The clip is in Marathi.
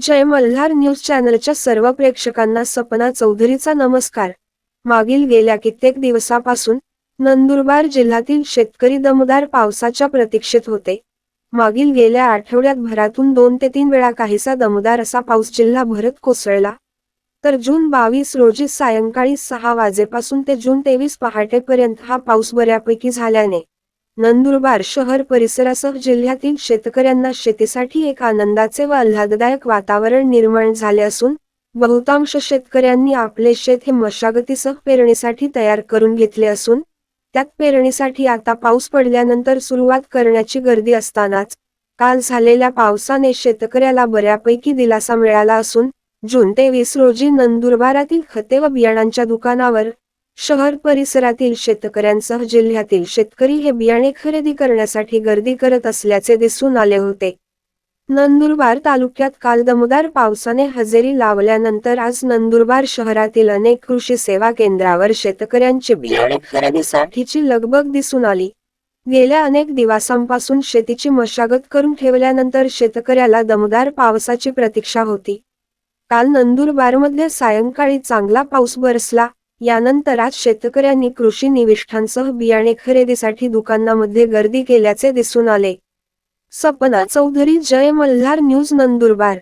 जय मल्हार न्यूज चॅनलच्या सर्व प्रेक्षकांना सपना चौधरीचा नमस्कार. मागील गेल्या कित्येक दिवसापासून नंदुरबार जिल्ह्यातील शेतकरी दमदार पावसाच्या प्रतीक्षेत होते. मागील गेल्या आठवड्यात भरातून दोन ते तीन वेळा काहीसा दमदार असा पाऊस जिल्हा भरत कोसळला. तर जून बावीस रोजी सायंकाळी सहा वाजेपासून ते जून तेवीस पहाटेपर्यंत हा पाऊस बऱ्यापैकी झाल्याने नंदुरबार शहर परिसरासह जिल्ह्यातील शेतकऱ्यांना शेतीसाठी एक आनंदाचे व आल्हाददायक वातावरण निर्माण झाले असून बहुतांश शेतकऱ्यांनी आपले शेत हे मशागतीसह पेरणीसाठी तयार करून घेतले असून त्यात पेरणीसाठी आता पाऊस पडल्यानंतर सुरुवात करण्याची गर्दी असतानाच काल झालेल्या पावसाने शेतकऱ्याला बऱ्यापैकी दिलासा मिळाला असून जून तेवीस रोजी नंदुरबारातील खते व बियाणांच्या दुकानावर शहर परिसरातील शेतकऱ्यांसह जिल्ह्यातील शेतकरी हे बियाणे खरेदी करण्यासाठी गर्दी करत असल्याचे दिसून आले होते. नंदुरबार तालुक्यात काल दमदार पावसाने हजेरी लावल्यानंतर आज नंदुरबार शहरातील अनेक कृषी सेवा केंद्रावर शेतकऱ्यांची बियाणे खरेदीसाठीची लगबग दिसून आली. गेल्या अनेक दिवसांपासून शेतीची मशागत करून ठेवल्यानंतर शेतकऱ्याला दमदार पावसाची प्रतीक्षा होती. काल नंदुरबारमध्ये सायंकाळी चांगला पाऊस बरसला यानंतर आज शेतकऱ्यांनी कृषी निविष्ठांसह बियाणे खरेदीसाठी दुकानामध्ये गर्दी केल्याचे दिसून आले. सपना चौधरी जय मल्हार न्यूज नंदुरबार.